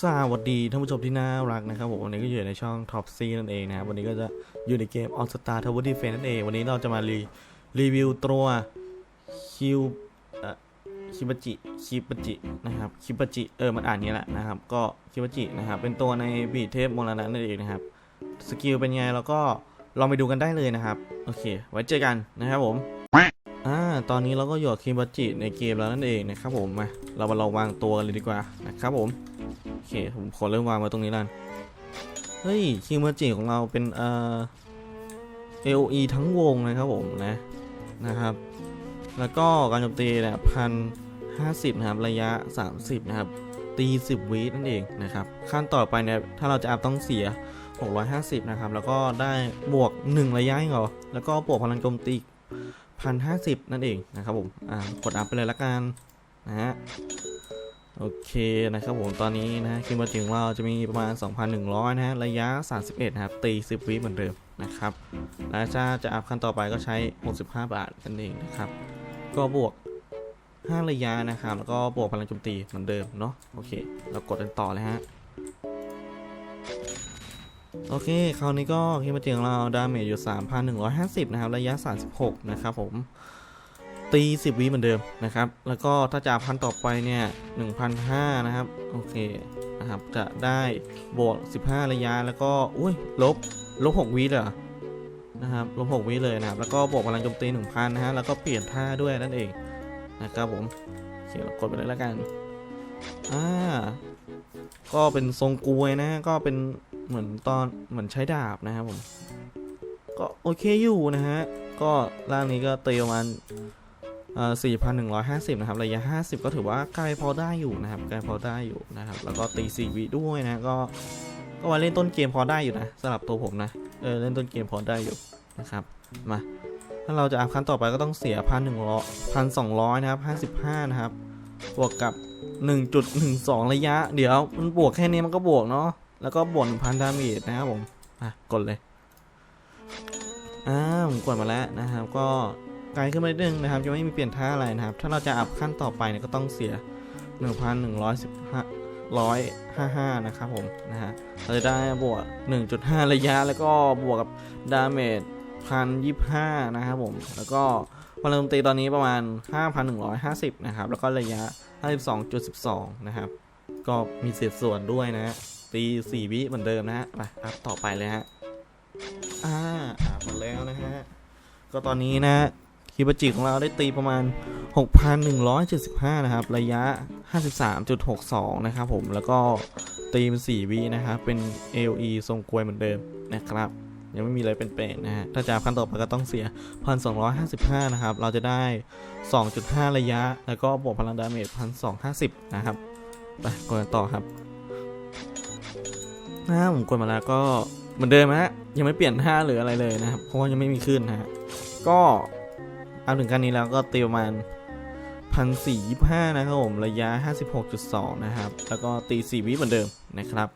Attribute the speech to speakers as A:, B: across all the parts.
A: สวัสดีท่านผู้ชมที่น่ารักนะครับผมวันนี้ก็อยู่ในช่อง Top C นั่นเองนะครับวันนี้ก็จะอยู่ในเกม All Star Tower Defense นั่นเอง วันนี้เราจะมารีรีวิวตัวคิวคิบจิคิบจินะครับคิบจิเออมันอ่านนี้แหละนะครับก็คิบจินะครับเป็นตัวในบีเทพมรณะนั่นเองนะครับสกิลเป็นไงเราก็ลองไปดูกันได้เลยนะครับโอเค ไว้เจอกันนะครับผมอ่าตอนนี้เราก็อยู่กับคิบจิในเกมแล้วนั่นเองนะครับผมมาเรามาลองวางตัวกันเลยดีกว่านะครับผม เค ผมขอเริ่มวางไว้ตรงนี้แล้วเฮ้ยคิวมาจิของเราเป็นเอ่อ AOE ทั้งวงนะครับผมนะนะครับ แล้วก็การโจมตีเนี่ยพันห้าสิบนะครับระยะ 30 นะครับ ตี10วินั่นเองนะครับ ขั้นต่อไปเนี่ยถ้าเราจะอัพต้องเสีย 650 นะครับ แล้วก็ได้บวก 1 ระยะเหรอ แล้วก็บวกพลังโจมตีพันห้าสิบนั่นเองนะครับผม อ่ากดอัพไปเลยละกันนะฮะ โอเคนะครับผมตอนนี้นะฮะคิมบัจิงเราจะมีประมาณ 2,100 นะฮะระยะ 31นะครับตี 10 วิเหมือนเดิมนะครับแล้วถ้าจะอัพขั้นต่อไปก็ใช้ 65 บาทนั่นเองนะครับ ก็บวก 5 ระยะนะครับ แล้วก็บวกพลังโจมตีเหมือนเดิมเนาะโอเค เรากดกันต่อเลยฮะโอเค คราวนี้ก็คิมบัจิงเราดาเมจอยู่ 3,150 นะครับ ระยะ 36 นะครับผม ตี10วิเหมือนเดิมนะครับ แล้วก็ถ้าจะพันต่อไปเนี่ย1,500นะครับ โอเคนะครับ จะได้บวก15ระยะ แล้วก็อุ้ยลบลบ6วิเลยเหรอนะครับลบ6วิเลยนะครับ แล้วก็บวกพลังโจมตี1,000นะฮะ แล้วก็เปลี่ยนท่าด้วยนั่นเองนะครับผมโอเคเรากดไปเลยแล้วกัน อ่า ก็เป็นทรงกลวยนะฮะก็เป็นเหมือนตอนเหมือนใช้ดาบนะครับผม ก็โอเคอยู่นะฮะ ก็ร่างนี้ก็เตีประมาณ 4,150 นะครับ ระยะ 50 ก็ถือว่าไกลพอได้อยู่นะครับ ไกลพอได้อยู่นะครับ แล้วก็ตี4วิด้วยนะ ก็ ก็มาเล่นต้นเกมพอได้อยู่นะสำหรับตัวผมนะ เออ เล่นต้นเกมพอได้อยู่นะครับ มา ถ้าเราจะอัพขั้นต่อไปก็ต้องเสียพันหนึ่งร้อยพันสองร้อยนะครับห้าสิบห้านะครับ บวกกับ 1.12 ระยะ เดี๋ยว มันบวกแค่นี้มันก็บวกเนาะ แล้วก็บวกพันดาเมจนะครับผม อะ กดเลยอ่าผมกดมาแล้วนะครับ ก็ ไกลขึ้นมานิดนึงนะครับจะไม่มีเปลี่ยนท่าอะไรนะครับ ถ้าเราจะอัพขั้นต่อไปเนี่ยก็ต้องเสีย1 1 1 5 5นะครับผมนะฮะเราจะได้บวก 1.5 ระยะแล้วก็บวกกับดาเมจ1,025นะครับผมแล้วก็พลังโจมตีตอนนี้ประมาณ 5,150นะครับแล้วก็ระยะ 52.12 นะครับ ก็มีเศษส่วนด้วยนะตี 4 วิเหมือนเดิมนะฮะไปอัพต่อไปเลยฮะอ่าอ่าหมดแล้วนะฮะก็ตอนนี้นะ คิบจิของเราได้ตีประมาณ 6,175 นะครับ ระยะ 53.62 นะครับผมแล้วก็ตีเป็น4วินะครับ เป็น AOE ทรงกลวยเหมือนเดิมนะครับยังไม่มีอะไรเป็นเปลี่ยนนะฮะ ถ้าจะขั้นต่อไปก็ต้องเสีย 1,255 นะครับ เราจะได้ 2.5 ระยะ แล้วก็บวกพลังดาเมจ 1,250 นะครับ ไปกดต่อครับนะผมกดมาแล้วก็เหมือนเดิมฮะ ยังไม่เปลี่ยนท่าหรืออะไรเลยนะครับ เพราะว่ายังไม่มีขึ้นนะฮะ ก็ อาถึงกันนี้แล้วก็ตีประมาณพันสี่ยี่ห้านะครับผมระยะ 56.2 นะครับ แล้วก็ตี 4 วิเหมือนเดิมนะครับ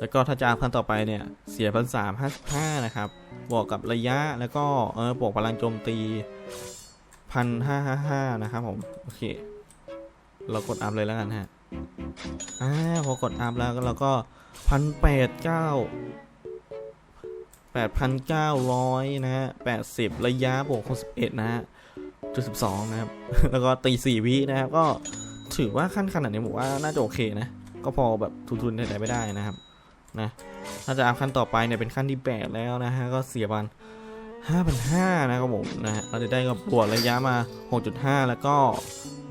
A: แล้วก็ถ้าจะเอาขั้นต่อไปเนี่ย เสียพันสามห้าสิบห้านะครับ บวกกับระยะแล้วก็เออบวกพลังโจมตีพันห้าห้าห้านะครับผม โอเค เรากดอัพเลยแล้วกันฮะอ่าพอกดอัพแล้วเราก็พันแปดเก้า 8,900 นะฮะ 80 ระยะบวก61นะฮะจุด12นะครับ แล้วก็ตี4วินะครับ ก็ถือว่าขั้นขนาดนี้ผมว่าน่าจะโอเคนะ ก็พอแบบทุนๆได้ไม่ได้นะครับ นะ ถ้าจะอัพขั้นต่อไปเนี่ยเป็นขั้นที่8แล้วนะฮะ ก็เสียบัน5,500นะครับผมนะฮะ เราจะได้กับบวกระยะมา6.5แล้วก็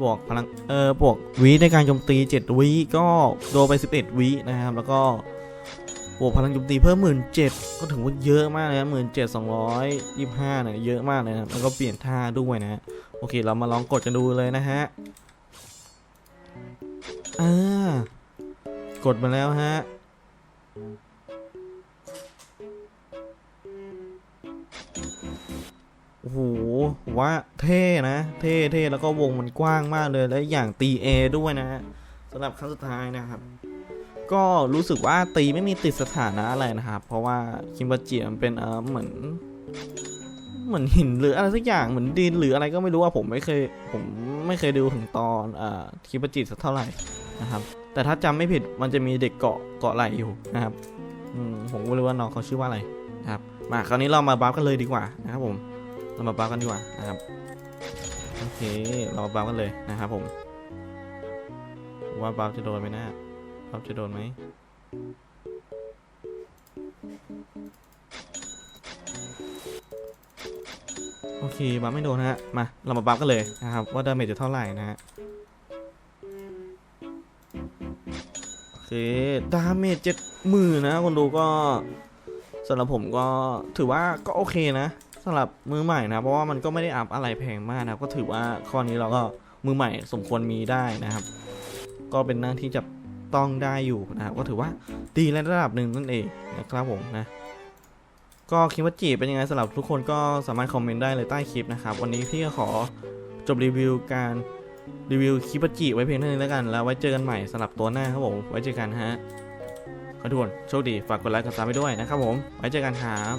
A: บวกพลัง เออบวกวิในการโจมตี7วิก็โดนไป11วินะครับ แล้วก็ บวพลังโจมตีเพิ่มหมื่นเจ็ดก็ถือว่าเยอะมากเลยนะหมื่นเจ็ดสองร้อยยี่ห้าเนี่ยเยอะมากเลยนะแล้วก็เปลี่ยนท่าด้วยนะ โอเค เรามาลองกดกันดูเลยนะฮะอ่ากดมาแล้วฮะโอ้โหว่าเท่นะ เท่เท่แล้วก็วงมันกว้างมากเลยและอย่างตีเอด้วยนะฮะสำหรับครั้งสุดท้ายนะครับ ก็รู้สึกว่าตีไม่มีติดสถานะอะไรนะครับ เพราะว่าคิมบาจิมันเป็นเออเหมือน เหมือนหินหรืออะไรสักอย่างเหมือนดินหรืออะไรก็ไม่รู้ว่าผมไม่เคยผมไม่เคยดูถึงตอนเอ่อคิมบาจิสักเท่าไหร่นะครับ แต่ถ้าจำไม่ผิดมันจะมีเด็กเกาะเกาะไหลอยู่นะครับอืมผมไม่รู้ว่าน้องเขาชื่อว่าอะไรนะครับมาคราวนี้เรามาบัฟกันเลยดีกว่านะครับผมเรามาบัฟกันดีกว่านะครับโอเคเรามาบัฟกันเลยนะครับผมว่าบัฟจะโดนไหมนะ บัฟจะโดนไหมโอเคบัฟไม่โดนนะฮะ มา เรามาบัฟกันเลยนะครับ ว่าดาเมจจะเท่าไหร่นะฮะ โอเค ดาเมจเจ็ดหมื่นนะคนดูก็สำหรับผมก็ถือว่าก็โอเคนะสำหรับมือใหม่นะ เพราะว่ามันก็ไม่ได้อัพอะไรแพงมากนะครับ ก็ถือว่าข้อนี้เราก็มือใหม่สมควรมีได้นะครับ ก็เป็นหน้าที่จะ ต้องได้อยู่นะครับก็ถือว่าดีในระดับหนึ่งนั่นเองนะครับผมนะก็คิดว่าจีบเป็นยังไงสำหรับทุกคนก็สามารถคอมเมนต์ได้เลยใต้คลิปนะครับวันนี้พี่ก็ขอจบรีวิวการรีวิวคิปจิไว้เพียงเท่านี้แล้วกัน แล้วไว้เจอกันใหม่สำหรับตัวหน้าครับผม ไว้เจอกันฮะขอทุกคนโชคดี ฝากกดไลค์กดซับไปด้วยนะครับผม ไว้เจอกันครับ